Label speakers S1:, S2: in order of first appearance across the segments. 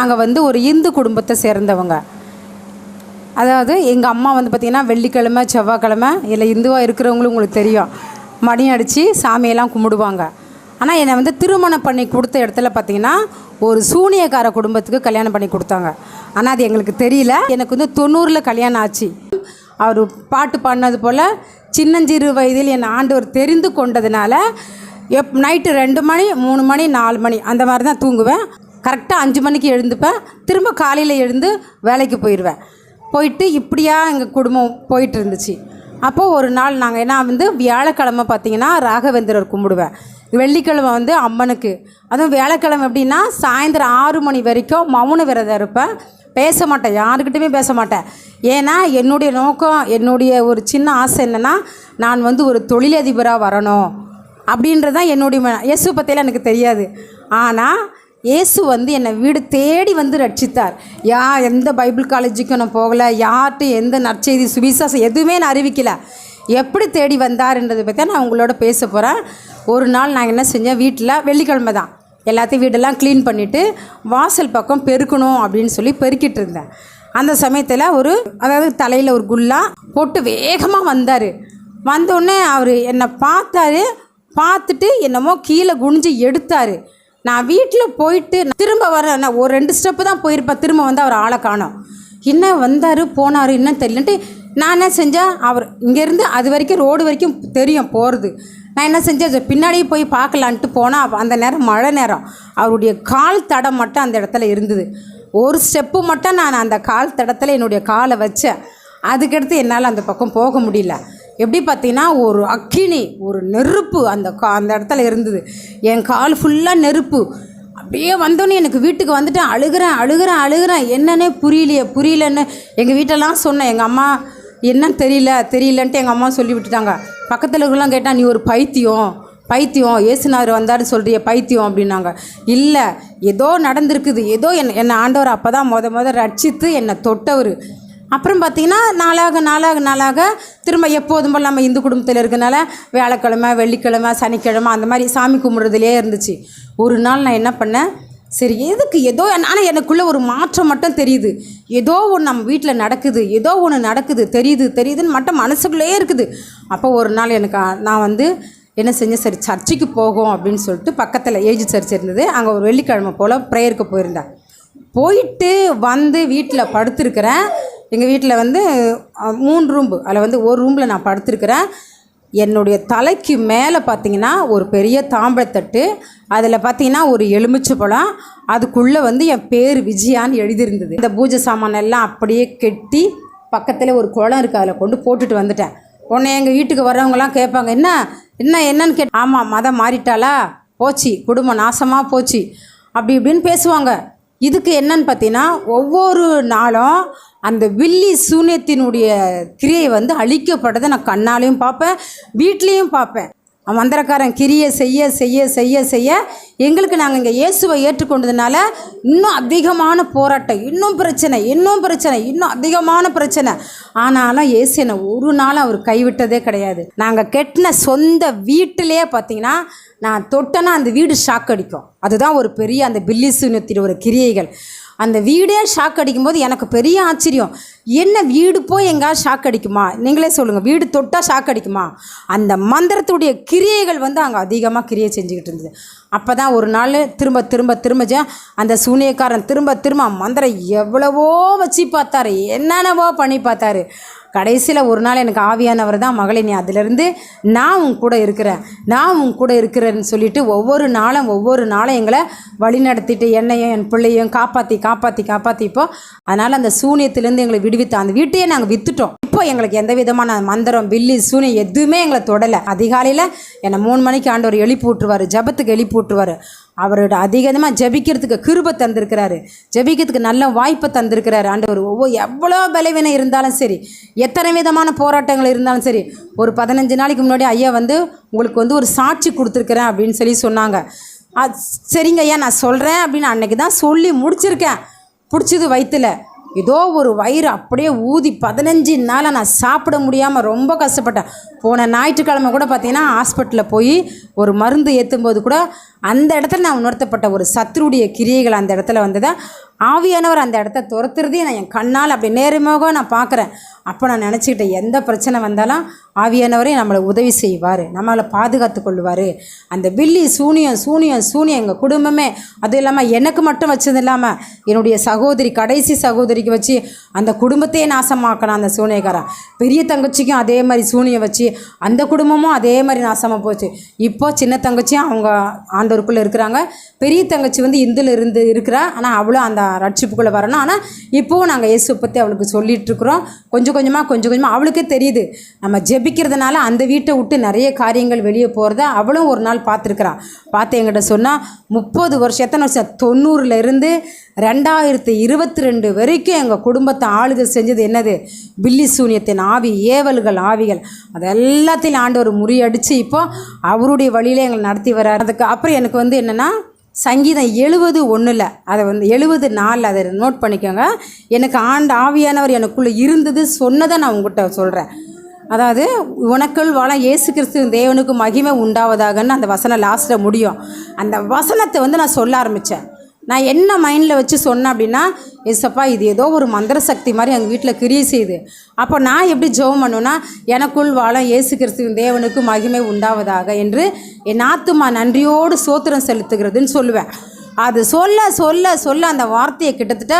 S1: நாங்கள் வந்து ஒரு இந்து குடும்பத்தை சேர்ந்தவங்க அதாவது எங்கள் அம்மா வந்து பார்த்திங்கன்னா வெள்ளிக்கிழமை செவ்வாய்க்கிழமை இல்லை இந்துவாக இருக்கிறவங்களும் உங்களுக்கு தெரியும் மணி அடித்து சாமியெல்லாம் கும்பிடுவாங்க ஆனால் என்னை வந்து திருமணம் பண்ணி கொடுத்த இடத்துல பார்த்திங்கன்னா ஒரு சூனியக்கார குடும்பத்துக்கு கல்யாணம் பண்ணி கொடுத்தாங்க ஆனால் அது எங்களுக்கு தெரியல எனக்கு வந்து தொண்ணூறில் கல்யாணம் ஆச்சு அவர் பாட்டு பாடினது போல் சின்னஞ்சிறு வயதில் என் ஆண்டவர் தெரிந்து கொண்டதுனால எப் நைட்டு ரெண்டு மணி மூணு மணி நாலு மணி அந்த மாதிரி தான் தூங்குவேன் கரெக்டாக அஞ்சு மணிக்கு எழுந்துப்பேன் திரும்ப காலையில் எழுந்து வேலைக்கு போயிடுவேன் போயிட்டு இப்படியா எங்கள் குடும்பம் போயிட்டு இருந்துச்சு அப்போது ஒரு நாள் நாங்கள் ஏன்னா வந்து வியாழக்கிழமை பார்த்திங்கன்னா ராகவேந்திரர் கும்பிடுவேன் வெள்ளிக்கிழமை வந்து அம்மனுக்கு அதுவும் வியாழக்கிழமை எப்படின்னா சாயந்தரம் ஆறு மணி வரைக்கும் மௌன விரதம் இருப்பேன் பேச மாட்டேன் யாருக்கிட்டையுமே பேச மாட்டேன் ஏன்னா என்னுடைய நோக்கம் என்னுடைய ஒரு சின்ன ஆசை என்னென்னா நான் வந்து ஒரு தொழிலதிபராக வரணும் அப்படின்றது தான் என்னுடைய இயேசு பற்றியில் எனக்கு தெரியாது ஆனால் இயேசு வந்து என்னை வீடு தேடி வந்து ரட்சித்தார் யா எந்த பைபிள் காலேஜுக்கும் நான் போகலை யார்கிட்ட எந்த நற்செய்தி சுவிசாசம் எதுவுமே நான் அறிவிக்கலை எப்படி தேடி வந்தார்ன்றதை பற்றி நான் உங்களோட பேச போகிறேன் ஒரு நாள் நான் என்ன செஞ்சேன் வீட்டில் வெள்ளிக்கிழமை தான் எல்லாத்தையும் வீடெல்லாம் க்ளீன் பண்ணிவிட்டு வாசல் பக்கம் பெருக்கணும் அப்படின்னு சொல்லி பெருக்கிட்டு இருந்தேன் அந்த சமயத்தில் ஒரு அதாவது தலையில் ஒரு குல்லா போட்டு வேகமாக வந்தார் வந்தோடனே அவர் என்னை பார்த்தாரு பார்த்துட்டு என்னமோ கீழே குனிஞ்சு எடுத்தார் நான் வீட்டில் போயிட்டு திரும்ப வர நான் ஒரு ரெண்டு ஸ்டெப்பு தான் போயிருப்பேன் திரும்ப வந்து அவர் ஆளை காணும் என்ன வந்தார் போனார் என்ன தெரியலன்ட்டு நான் என்ன செஞ்சால் அவர் இங்கேருந்து அது வரைக்கும் ரோடு வரைக்கும் தெரியும் போகிறது நான் என்ன செஞ்சேன் பின்னாடியே போய் பார்க்கலான்ட்டு போனால் அந்த நேரம் மழை நேரம் அவருடைய கால் தடம் மட்டும் அந்த இடத்துல இருந்தது ஒரு ஸ்டெப்பு மட்டும் நான் அந்த கால் தடத்தில் என்னுடைய காலை வச்சேன் அதுக்கடுத்து என்னால் அந்த பக்கம் போக முடியல எப்படி பார்த்தீங்கன்னா ஒரு அக்கினி ஒரு நெருப்பு அந்த கா அந்த இடத்துல இருந்தது என் கால் ஃபுல்லாக நெருப்பு அப்படியே வந்தோன்னே எனக்கு வீட்டுக்கு வந்துட்டேன் அழுகிறேன் அழுகிறேன் அழுகிறேன் என்னன்னே புரியலையே புரியலன்னு எங்கள் வீட்டெல்லாம் சொன்னேன் எங்கள் அம்மா என்னன்னு தெரியல தெரியலன்ட்டு எங்கள் அம்மா சொல்லி விட்டுட்டாங்க பக்கத்தில் இருக்கலாம் கேட்டால் நீ ஒரு பைத்தியம் பைத்தியம் ஏசுனார் வந்தார்னு சொல்கிறிய பைத்தியம் அப்படின்னாங்க இல்லை ஏதோ நடந்திருக்குது ஏதோ என் என்னை ஆண்டவர் அப்போ தான் மொத மொதல் ரட்சித்து என்னை தொட்டவர் அப்புறம் பார்த்திங்கன்னா நாளாக நாளாக நாளாக திரும்ப எப்போதும் போல் நம்ம இந்து குடும்பத்தில் இருக்கிறனால வியாழக்கிழமை வெள்ளிக்கிழமை சனிக்கிழமை அந்த மாதிரி சாமி கும்பிட்றதுலேயே இருந்துச்சு ஒரு நாள் நான் என்ன பண்ணேன் சரி எதுக்கு ஏதோ ஆனால் எனக்குள்ளே ஒரு மாற்றம் மட்டும் தெரியுது ஏதோ ஒன்று நம்ம வீட்டில் நடக்குது ஏதோ ஒன்று நடக்குது தெரியுது தெரியுதுன்னு மட்டும் மனசுக்குள்ளேயே இருக்குது அப்போ ஒரு நாள் எனக்கு நான் வந்து என்ன செஞ்சேன் சரி சர்ச்சைக்கு போகும் அப்படின்னு சொல்லிட்டு பக்கத்தில் ஏஜ் சர்ச் இருந்தது அங்கே ஒரு வெள்ளிக்கிழமை போல் ப்ரேயருக்கு போயிருந்தேன் போயிட்டு வந்து வீட்டில் படுத்துருக்கிறேன் எங்கள் வீட்டில் வந்து மூணு ரூம்பு அதில் வந்து ஒரு ரூமில் நான் படுத்துருக்கிறேன் என்னுடைய தலைக்கு மேலே பார்த்தீங்கன்னா ஒரு பெரிய தாம்பழத்தட்டு அதில் பார்த்தீங்கன்னா ஒரு எலுமிச்சை பழம் அதுக்குள்ளே வந்து என் பேர் விஜயான்னு எழுதியிருந்தது இந்த பூஜை சாமான் எல்லாம் அப்படியே கெட்டி பக்கத்தில் ஒரு குளம் இருக்குது அதில் கொண்டு போட்டுட்டு வந்துட்டேன் உடனே எங்கள் வீட்டுக்கு வரவங்கலாம் கேட்பாங்க என்ன என்ன என்னன்னு கேட் ஆமாம் மதம் மாறிட்டாளா போச்சு குடும்பம் நாசமாக போச்சு அப்படி இப்படின்னு பேசுவாங்க இதுக்கு என்னன்னு பார்த்தீங்கன்னா ஒவ்வொரு நாளும் அந்த வில்லி சூன்யத்தினுடைய கிரியை வந்து அழிக்கப்படுறதை நான் கண்ணாலையும் பார்ப்பேன் வீட்லேயும் பார்ப்பேன் மந்திரக்காரன் கிரியை செய்ய செய்ய செய்ய செய்ய எங்களுக்கு நாங்கள் இங்கே இயேசுவை ஏற்றுக்கொண்டதுனால இன்னும் அதிகமான போராட்டம் இன்னும் பிரச்சனை இன்னும் பிரச்சனை இன்னும் அதிகமான பிரச்சனை ஆனாலும் இயேசு என்னை ஒரு நாள் அவர் கைவிட்டதே கிடையாது நாங்கள் கெட்டின சொந்த வீட்டிலே பார்த்தீங்கன்னா நான் தொட்டேன்னா அந்த வீடு ஷாக் அடிக்கும் அதுதான் ஒரு பெரிய அந்த பில்லி சூன்யத்தின் ஒரு கிரியைகள் அந்த வீடே ஷாக் அடிக்கும்போது எனக்கு பெரிய ஆச்சரியம் என்ன வீடு போய் எங்கே ஷாக் அடிக்குமா நீங்களே சொல்லுங்கள் வீடு தொட்டால் ஷாக் அடிக்குமா அந்த மந்திரத்துடைய கிரியைகள் வந்து அங்கே அதிகமாக கிரியை செஞ்சுக்கிட்டு இருந்தது அப்போ தான் ஒரு நாள் திரும்ப திரும்ப திரும்ப அந்த சூனியக்காரன் திரும்ப திரும்ப மந்திரம் எவ்வளவோ வச்சு பார்த்தாரு என்னென்னவோ பண்ணி பார்த்தாரு கடைசியில் ஒரு நாள் எனக்கு ஆவியானவர் தான் மகளே நீ அதிலிருந்து நான் உன் கூட இருக்கிறேன் நான் உன் கூட இருக்கிறேன்னு சொல்லிட்டு ஒவ்வொரு நாளும் ஒவ்வொரு நாளும் எங்களை வழி நடத்திட்டு என்னையும் என் பிள்ளையும் காப்பாற்றி காப்பாற்றி காப்பாற்றிப்போம் அதனால் அந்த சூனியத்திலேருந்து எங்களை விடுவித்த அந்த வீட்டையே நாங்கள் விற்றுட்டோம் அப்போ எங்களுக்கு எந்த விதமான மந்திரம் பில்லி சூனி எதுவுமே எங்களை தொடலை அதிகாலையில் என்னை மூணு மணிக்கு ஆண்டவர் எழுப்பி விட்டுருவார் ஜபத்துக்கு எழுப்பி விட்டுருவார் அவரோட அதிகமாக ஜபிக்கிறதுக்கு கிருபை தந்திருக்கிறாரு ஜபிக்கிறதுக்கு நல்ல வாய்ப்பை தந்திருக்கிறாரு ஆண்டவர் ஒவ்வொரு எவ்வளோ பலவீனம் இருந்தாலும் சரி எத்தனை விதமான போராட்டங்கள் இருந்தாலும் சரி ஒரு பதினஞ்சு நாளைக்கு முன்னாடி ஐயா வந்து உங்களுக்கு வந்து ஒரு சாட்சி கொடுத்துருக்குறேன் அப்படின்னு சொல்லி சொன்னாங்க சரிங்க ஐயா நான் சொல்கிறேன் அப்படின்னு அன்னைக்கு தான் சொல்லி முடிச்சிருக்கேன் பிடிச்சது வயிற்றுல ஏதோ ஒரு வயிறு அப்படியே ஊதி பதினஞ்சு நாளாக நான் சாப்பிட முடியாமல் ரொம்ப கஷ்டப்பட்டேன் போன ஞாயிற்றுக்கிழமை கூட பார்த்தீங்கன்னா ஹாஸ்பிட்டலில் போய் ஒரு மருந்து ஏற்றும்போது கூட அந்த இடத்துல நான் உணர்த்தப்பட்ட ஒரு சத்ருடைய கிரியைகள் அந்த இடத்துல வந்ததை ஆவியானவர் அந்த இடத்த துரத்துறதே நான் என் கண்ணால் அப்படி நேரமாக நான் பார்க்குறேன் அப்போ நான் நினச்சிக்கிட்டேன் எந்த பிரச்சனை வந்தாலும் ஆவியானவரே நம்மளை உதவி செய்வார் நம்மளை பாதுகாத்து கொள்வார் அந்த பில்லி சூனியம் சூனியம் சூனியம் எங்கள் குடும்பமே அதுவும் இல்லாமல் எனக்கு மட்டும் வச்சது இல்லாமல் என்னுடைய சகோதரி கடைசி சகோதரி கொடிக்க வச்சு அந்த குடும்பத்தையே நாசமாக்கணும் அந்த சூனியக்காரன் பெரிய தங்கச்சிக்கும் அதே மாதிரி சூனியை வச்சு அந்த குடும்பமும் அதே மாதிரி நாசமாக போச்சு இப்போ சின்ன தங்கச்சியும் அவங்க ஆண்டோருக்குள்ளே இருக்கிறாங்க பெரிய தங்கச்சி வந்து இந்துல இருந்து இருக்கிறா ஆனால் அவளும் அந்த ரட்சிப்புக்குள்ளே வரணும் ஆனால் இப்போவும் நாங்கள் இயேசு பற்றி அவளுக்கு சொல்லிகிட்டு இருக்கிறோம் கொஞ்சம் கொஞ்சமாக கொஞ்சம் கொஞ்சமாக அவளுக்கே தெரியுது நம்ம ஜெபிக்கிறதுனால அந்த வீட்டை விட்டு நிறைய காரியங்கள் வெளியே போகிறத அவளும் ஒரு நாள் பார்த்துருக்குறான் பார்த்து எங்கிட்ட சொன்னால் முப்பது வருஷம் எத்தனை வருஷம் தொண்ணூறுலேருந்து ரெண்டாயிரத்து இருபத்தி ரெண்டு வரைக்கும் வரைக்கும் எங்கள் குடும்பத்தை ஆளுகள் செஞ்சது என்னது பில்லி சூன்யத்தின் ஆவி ஏவல்கள் ஆவிகள் அது எல்லாத்தையும் ஆண்டவர் முறியடித்து இப்போ அவருடைய வழியில் எங்களை நடத்தி வர அதுக்கு அப்புறம் எனக்கு வந்து என்னென்னா சங்கீதம் எழுபது ஒன்றில் அதை வந்து எழுபது நாளில் அதை நோட் பண்ணிக்கோங்க எனக்கு ஆண்டு ஆவியானவர் எனக்குள்ளே இருந்தது சொன்னதை நான் உங்கள்கிட்ட சொல்கிறேன் அதாவது உனக்குள் வாழ இயேசு கிறிஸ்து தேவனுக்கு மகிமை உண்டாவதாகன்னு அந்த வசனம் லாஸ்ட்டில் முடியும் அந்த வசனத்தை வந்து நான் சொல்ல ஆரம்பித்தேன் நான் என்ன மைண்டில் வச்சு சொன்னேன் அப்படின்னா எசப்பா இது ஏதோ ஒரு மந்திர சக்தி மாதிரி எங்கள் வீட்டில் கிரியை செய்யுது அப்போ நான் எப்படி ஜெபம் பண்ணுன்னா எனக்குள் வாழம் இயேசு கிறிஸ்துவின் தேவனுக்கு மகிமை உண்டாவதாக என்று என் ஆத்துமா நன்றியோடு சோத்திரம் செலுத்துகிறதுன்னு சொல்லுவேன் அது சொல்ல சொல்ல சொல்ல அந்த வார்த்தையை கிட்டத்தட்ட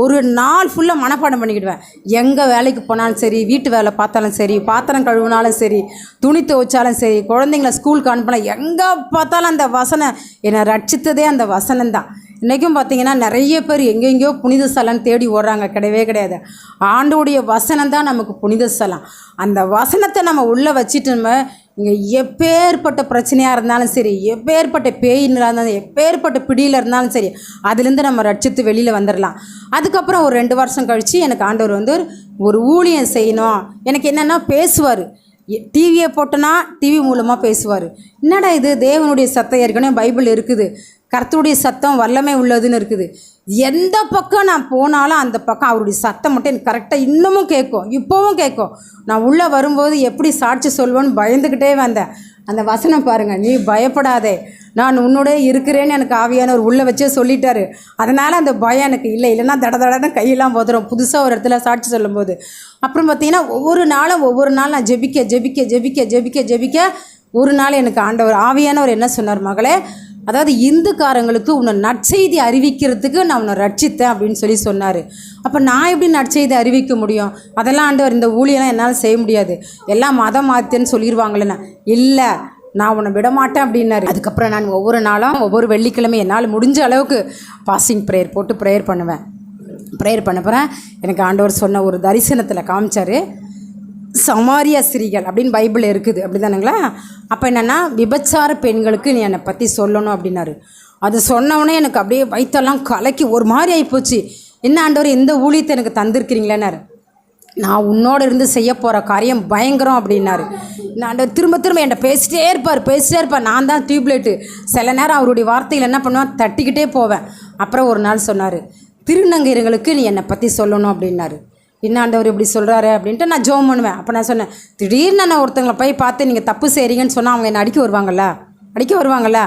S1: ஒரு நாள் ஃபுல்லாக மனப்பாடம் பண்ணிக்கிடுவேன் எங்கே வேலைக்கு போனாலும் சரி வீட்டு வேலை பார்த்தாலும் சரி பாத்திரம் கழுவுனாலும் சரி துணி துவைச்சாலும் சரி குழந்தைங்கள ஸ்கூலுக்கு அனுப்பினா எங்கே பார்த்தாலும் அந்த வசனம் என்னை ரட்சித்ததே அந்த வசனம் தான் இன்றைக்கும் பார்த்திங்கன்னா நிறைய பேர் எங்கெங்கேயோ புனித ஸ்தலம் தேடி ஓடுறாங்க கிடையவே கிடையாது ஆண்டோடைய வசனம் தான் நமக்கு புனித ஸ்தலம் அந்த வசனத்தை நம்ம உள்ளே வச்சுட்டு இங்கே எப்பேற்பட்ட பிரச்சனையாக இருந்தாலும் சரி எப்பேற்பட்ட பேயினாக இருந்தாலும் எப்பேற்பட்ட பிடியில் இருந்தாலும் சரி அதுலேருந்து நம்ம ரட்சித்து வெளியில் வந்துடலாம் அதுக்கப்புறம் ஒரு ரெண்டு வருஷம் கழித்து எனக்கு ஆண்டவர் வந்து ஒரு ஊழியம் செய்யணும் எனக்கு என்னென்னா பேசுவார் டிவியை போட்டோன்னா டிவி மூலமாக பேசுவார் என்னடா இது தேவனுடைய சத்தம் ஏற்கனவே பைபிள் இருக்குது கர்த்தருடைய சத்தம் வல்லமை உள்ளதுன்னு இருக்குது எந்த பக்கம் நான் போனாலும் அந்த பக்கம் அவருடைய சத்தம் மட்டும் எனக்கு கரெக்டாக இன்னமும் கேட்கும் இப்போவும் கேட்கும் நான் உள்ளே வரும்போது எப்படி சாட்சி சொல்வேன்னு பயந்துக்கிட்டே வந்தேன் அந்த வசனம் பாருங்கள் நீ பயப்படாதே நான் உன்னோட இருக்கிறேன்னு எனக்கு ஆவியானவர் உள்ளே வச்சே சொல்லிட்டாரு அதனால் அந்த பயம் எனக்கு இல்லை இல்லைன்னா தட தடன்னு கையெல்லாம் போதுறோம் புதுசாக ஒரு இடத்துல சாட்சி சொல்லும்போது அப்புறம் பார்த்தீங்கன்னா ஒவ்வொரு நாளும் ஒவ்வொரு நாள் நான் ஜெபிக்க ஜெபிக்க ஜெபிக்க ஜெபிக்க ஜெபிக்க ஒரு நாள் எனக்கு ஆண்டவர் ஆவியானவர் என்ன சொன்னார் மகளே அதாவது இந்துக்காரங்களுக்கு உன்னை நற்செய்தி அறிவிக்கிறதுக்கு நான் உன்னை ரட்சித்தேன் அப்படின்னு சொல்லி சொன்னார் அப்போ நான் எப்படி நற்செய்தி அறிவிக்க முடியும் அதெல்லாம் ஆண்டவர் இந்த ஊழியெல்லாம் என்னால் செய்ய முடியாது எல்லாம் மதம் மாத்தேன்னு சொல்லிடுவாங்களேண்ணா இல்லை நான் உன்னை விடமாட்டேன் அப்படின்னாரு அதுக்கப்புறம் நான் ஒவ்வொரு நாளும் ஒவ்வொரு வெள்ளிக்கிழமை என்னால் முடிஞ்ச அளவுக்கு பாசிங் ப்ரேயர் போட்டு ப்ரேயர் பண்ணுவேன் ப்ரேயர் பண்ண போகிறேன் எனக்கு ஆண்டவர் சொன்ன ஒரு தரிசனத்தில் காமிச்சார் சமாரியா ஸ்திரீகள் அப்படின்னு பைபிள் இருக்குது அப்படி தானுங்களா அப்போ என்னென்னா விபச்சார பெண்களுக்கு நீ என்னை பற்றி சொல்லணும் அப்படின்னாரு அது சொன்னவொடனே எனக்கு அப்படியே வயிற்றெல்லாம் கலக்கி ஒரு மாதிரி ஆகிப்போச்சு என்ன ஆண்டவர் இந்த ஊழியத்தை எனக்கு தந்திருக்கிறீங்களேன்னாரு நான் உன்னோட இருந்து செய்ய போகிற காரியம் பயங்கரம் அப்படின்னாரு நான் திரும்ப திரும்ப என்கிட்ட பேசிட்டே இருப்பார் பேசிட்டே இருப்பார் நான் தான் டியூப்லைட்டு சில நேரம் அவருடைய வார்த்தையில் என்ன பண்ணுவேன் தட்டிக்கிட்டே போவேன் அப்புறம் ஒரு நாள் சொன்னார் திருநங்கைகளுக்கு நீ என்னை பற்றி சொல்லணும் அப்படின்னாரு என்ன ஆண்டவர் இப்படி சொல்கிறாரு அப்படின்ட்டு நான் ஜோம் பண்ணுவேன் அப்போ நான் சொன்னேன் திடீர்னு நான் ஒருத்தங்களை போய் பார்த்து நீங்கள் தப்பு செய்கிறீங்கன்னு சொன்னால் அவங்க என்னை அடிக்க வருவாங்கள்ல அடிக்க வருவாங்கள்ல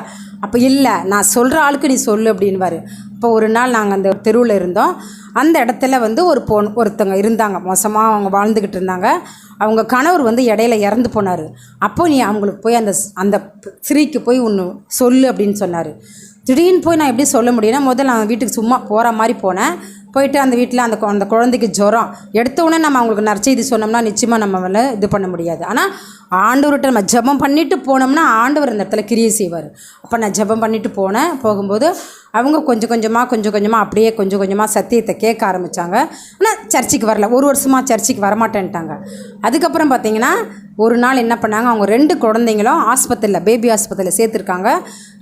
S1: அப்போ இல்லை நான் சொல்கிற ஆளுக்கு நீ சொல்லு அப்படின்வாரு இப்போ ஒரு நாள் நாங்கள் அந்த தெருவில் இருந்தோம் அந்த இடத்துல வந்து ஒரு பொன் ஒருத்தவங்க இருந்தாங்க மோசமாக அவங்க வாழ்ந்துக்கிட்டு இருந்தாங்க அவங்க கணவர் வந்து இடையில இறந்து போனார் அப்போ நீ அவங்களுக்கு போய் அந்த அந்த ஸ்ரீக்கு போய் ஒன்று சொல்லு அப்படின்னு சொன்னார் திடீர்னு போய் நான் எப்படி சொல்ல முடியும்னா முதல்ல நான் வீட்டுக்கு சும்மா போகிற மாதிரி போனேன் போயிட்டு அந்த வீட்டில் அந்த அந்த குழந்தைக்கு ஜுரம் உடனே நம்ம அவங்களுக்கு நற்செய்தி சொன்னோம்னா நிச்சயமாக நம்மளால் இது பண்ண முடியாது ஆனால் ஆண்டவர்கிட்ட நம்ம ஜபம் பண்ணிவிட்டு போனோம்னா ஆண்டவர் அந்த இடத்துல கிரியை செய்வார் அப்போ நான் ஜபம் பண்ணிவிட்டு போனேன் போகும்போது அவங்க கொஞ்சம் கொஞ்சமாக கொஞ்சம் கொஞ்சமாக அப்படியே கொஞ்சம் கொஞ்சமாக சத்தியத்தை கேட்க ஆரம்பித்தாங்க ஆனால் சர்ச்சைக்கு வரல ஒரு வருஷமாக சர்ச்சைக்கு வரமாட்டேன்ட்டாங்க அதுக்கப்புறம் பார்த்திங்கன்னா ஒரு நாள் என்ன பண்ணாங்க அவங்க ரெண்டு குழந்தைங்களும் ஆஸ்பத்திரியில் பேபி ஆஸ்பத்திரியில் சேர்த்துருக்காங்க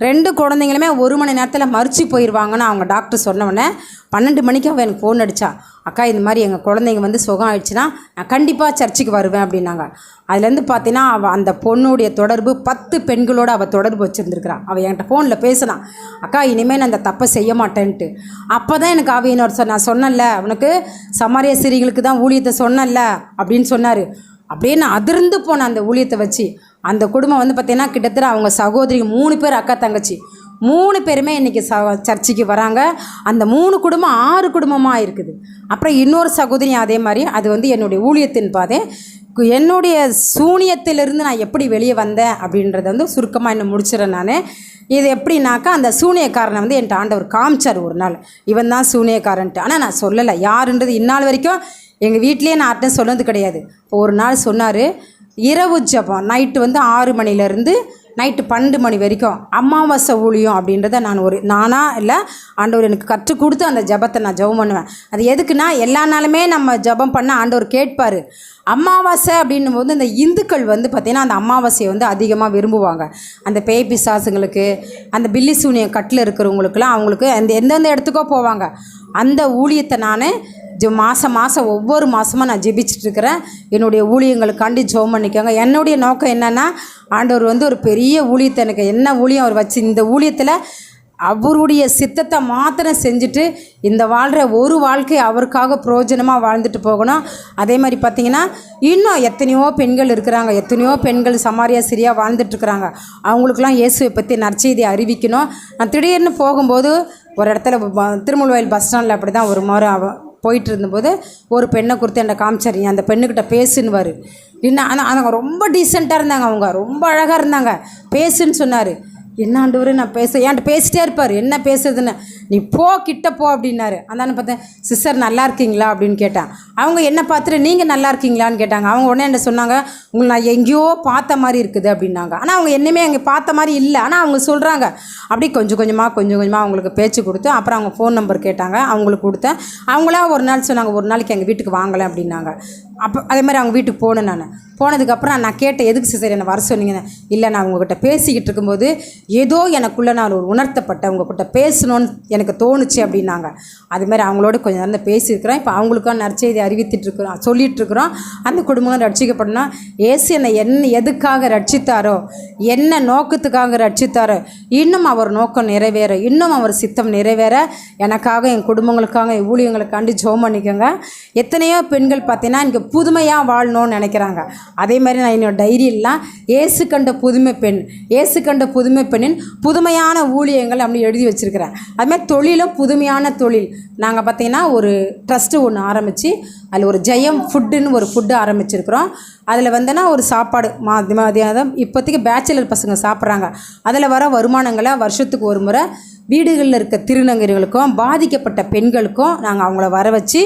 S1: ரெண்டு குழந்தைங்களுமே ஒரு மணி நேரத்தில் மறிச்சு போயிடுவாங்கன்னு அவங்க டாக்டர் சொன்னவுடனே பன்னெண்டு மணிக்கு அவன் எனக்கு ஃபோன் அடித்தா அக்கா இந்த மாதிரி எங்கள் குழந்தைங்க வந்து சுகம் ஆயிடுச்சுன்னா நான் கண்டிப்பாக சர்ச்சுக்கு வருவேன் அப்படின்னாங்க அதுலேருந்து பார்த்தீங்கன்னா அவள் அந்த பொண்ணுடைய தொடர்பு பத்து பெண்களோடு அவள் தொடர்பு வச்சுருந்துருக்கிறான் அவள் என்கிட்ட ஃபோனில் பேசினான் அக்கா இனிமேல் நான் அந்த தப்பை செய்ய மாட்டேன்ட்டு அப்போ தான் எனக்கு ஆவியனோட சொன்ன நான் சொன்னேன்ல உனக்கு சமாரிய சிறிகளுக்கு தான் ஊழியத்தை சொன்னேன்ல அப்படின்னு சொன்னார் அப்படின்னு அதிர்ந்து போன அந்த ஊழியத்தை வச்சு அந்த குடும்பம் வந்து பார்த்திங்கன்னா கிட்டத்தட்ட அவங்க சகோதரி மூணு பேர் அக்கா தங்கச்சி மூணு பேருமே இன்றைக்கி ச சர்ச்சைக்கு வராங்க அந்த மூணு குடும்பம் ஆறு குடும்பமாக இருக்குது அப்புறம் இன்னொரு சகோதரி அதே மாதிரி அது வந்து என்னுடைய ஊழியத்தின் பாதை என்னுடைய சூனியத்திலிருந்து நான் எப்படி வெளியே வந்தேன் அப்படின்றத வந்து சுருக்கமாக இன்னும் முடிச்சிடறேன் நான் இது எப்படின்னாக்கா அந்த சூனியக்காரனை வந்து என் ஆண்டவர் காமிச்சார் ஒரு நாள் இவன் தான் சூனியக்காரன்ட்டு ஆனால் நான் சொல்லலை யாருன்றது இந்நாள் வரைக்கும் எங்கள் வீட்லேயே நான் ஆட்டம் சொன்னது கிடையாது ஒரு நாள் சொன்னார் இரவு ஜபம் நைட்டு வந்து ஆறு மணிலேருந்து நைட்டு பன்னெண்டு மணி வரைக்கும் அமாவாசை ஊழியம் அப்படின்றத நான் ஒரு நானாக இல்லை ஆண்டவர் எனக்கு கற்றுக் கொடுத்து அந்த ஜபத்தை நான் ஜபம் பண்ணுவேன் அது எதுக்குன்னா எல்லா நாளுமே நம்ம ஜபம் பண்ண ஆண்டவர் கேட்பார் அமாவாசை அப்படின்னும் போது இந்த இந்துக்கள் வந்து பார்த்திங்கன்னா அந்த அமாவாசையை வந்து அதிகமாக விரும்புவாங்க அந்த பேய் பிசாசுங்களுக்கு அந்த பில்லி சூனியம் கட்டில் இருக்கிறவங்களுக்குலாம் அவங்களுக்கு அந்த எந்தெந்த இடத்துக்கோ போவாங்க அந்த ஊழியத்தை நான் மாதம் மாதம் ஒவ்வொரு மாதமும் நான் ஜெபிச்சிட்ருக்கிறேன் என்னுடைய ஊழியங்களுக்காண்டி ஜோம் பண்ணிக்கோங்க என்னுடைய நோக்கம் என்னென்னா ஆண்டவர் வந்து ஒரு பெரிய ஊழியத்தை எனக்கு என்ன ஊழியம் அவர் வச்சு இந்த ஊழியத்தில் அவருடைய சித்தத்தை மாத்திரம் செஞ்சுட்டு இந்த வாழ்கிற ஒரு வாழ்க்கை அவருக்காக பிரயோஜனமாக வாழ்ந்துட்டு போகணும் அதே மாதிரி பார்த்திங்கன்னா இன்னும் எத்தனையோ பெண்கள் இருக்கிறாங்க எத்தனையோ பெண்கள் சமாரியாக சரியாக வாழ்ந்துட்டுருக்குறாங்க அவங்களுக்கெல்லாம் இயேசுவை பற்றி நற்செய்தி அறிவிக்கணும் நான் திடீர்னு போகும்போது ஒரு இடத்துல வயல் பஸ் ஸ்டாண்டில் அப்படி தான் ஒரு மாதிரி போயிட்டு இருந்தபோது ஒரு பெண்ணை கொடுத்து என்னை காமிச்சாரிங்க அந்த பெண்ணுக்கிட்ட பேசுன்னுவார் என்ன ஆனால் அவங்க ரொம்ப டீசெண்டாக இருந்தாங்க அவங்க ரொம்ப அழகாக இருந்தாங்க பேசுன்னு சொன்னார் என்னாண்டு வரும் நான் பேச ஏன்ட்டு பேசிட்டே இருப்பார் என்ன பேசுறதுன்னு நீ போ கிட்ட போ அப்படின்னாரு அந்தானு பார்த்தேன் சிஸ்டர் நல்லா இருக்கீங்களா அப்படின்னு கேட்டேன் அவங்க என்ன பார்த்துட்டு நீங்கள் நல்லா இருக்கீங்களான்னு கேட்டாங்க அவங்க உடனே என்ன சொன்னாங்க உங்களை நான் எங்கேயோ பார்த்த மாதிரி இருக்குது அப்படின்னாங்க ஆனால் அவங்க என்னமே அங்கே பார்த்த மாதிரி இல்லை ஆனால் அவங்க சொல்கிறாங்க அப்படியே கொஞ்சம் கொஞ்சமாக கொஞ்சம் கொஞ்சமாக அவங்களுக்கு பேச்சு கொடுத்து அப்புறம் அவங்க ஃபோன் நம்பர் கேட்டாங்க அவங்களுக்கு கொடுத்தேன் அவங்களா ஒரு நாள் சொன்னாங்க ஒரு நாளைக்கு எங்கள் வீட்டுக்கு வாங்கலை அப்படின்னாங்க அப்போ அதே மாதிரி அவங்க வீட்டுக்கு போனேன் நான் போனதுக்கப்புறம் நான் கேட்டேன் எதுக்கு சிசர் என்னை வர சொன்னீங்கன்னு இல்லை நான் உங்ககிட்ட பேசிக்கிட்டு இருக்கும்போது ஏதோ எனக்குள்ளே நான் ஒரு உணர்த்தப்பட்டேன் உங்ககிட்ட பேசணும்னு எனக்கு தோணுச்சு அப்படின்னாங்க அதுமாதிரி அவங்களோட கொஞ்சம் நேரம் பேசியிருக்கிறோம் இப்போ அவங்களுக்காக நற்செய்தி அறிவித்துட்ருக்குறோம் சொல்லிகிட்ருக்குறோம் அந்த குடும்பம் ரட்சிக்கப்படணும் ஏசு என்னை என்ன எதுக்காக ரட்சித்தாரோ என்ன நோக்கத்துக்காக ரட்சித்தாரோ இன்னும் அவர் நோக்கம் நிறைவேற இன்னும் அவர் சித்தம் நிறைவேற எனக்காக என் குடும்பங்களுக்காக என் ஊழியங்களுக்காண்டி ஜோம் பண்ணிக்கோங்க எத்தனையோ பெண்கள் பார்த்தீங்கன்னா இங்கே புதுமையாக வாழணும்னு நினைக்கிறாங்க அதே மாதிரி நான் என்னோடய டைரியெல்லாம் ஏசு கண்ட புதுமை பெண் ஏசு கண்ட புதுமை பெண்ணின் புதுமையான ஊழியங்கள் அப்படின்னு எழுதி வச்சுருக்கிறேன் அதுமாதிரி தொழிலும் புதுமையான தொழில் நாங்கள் பார்த்திங்கன்னா ஒரு ட்ரஸ்ட்டு ஒன்று ஆரம்பித்து அதில் ஒரு ஜெயம் ஃபுட்டுன்னு ஒரு ஃபுட்டு ஆரம்பிச்சிருக்கிறோம் அதில் வந்தனா ஒரு சாப்பாடு மா மதியானம் இப்போதைக்கு பேச்சுலர் பசங்க சாப்பிட்றாங்க அதில் வர வருமானங்களை வருஷத்துக்கு ஒரு முறை வீடுகளில் இருக்க திருநங்கைகளுக்கும் பாதிக்கப்பட்ட பெண்களுக்கும் நாங்கள் அவங்கள வர வச்சு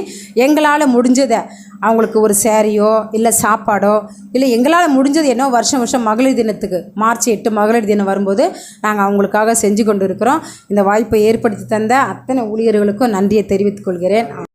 S1: எங்களால் முடிஞ்சதை அவங்களுக்கு ஒரு சேரீயோ இல்லை சாப்பாடோ இல்லை எங்களால் முடிஞ்சது என்ன வருஷம் வருஷம் மகளிர் தினத்துக்கு மார்ச் எட்டு மகளிர் தினம் வரும்போது நாங்கள் அவங்களுக்காக செஞ்சு கொண்டு இருக்கிறோம் இந்த வாய்ப்பை ஏற்படுத்தி தந்த அத்தனை ஊழியர்களுக்கும் நன்றியை தெரிவித்துக் கொள்கிறேன்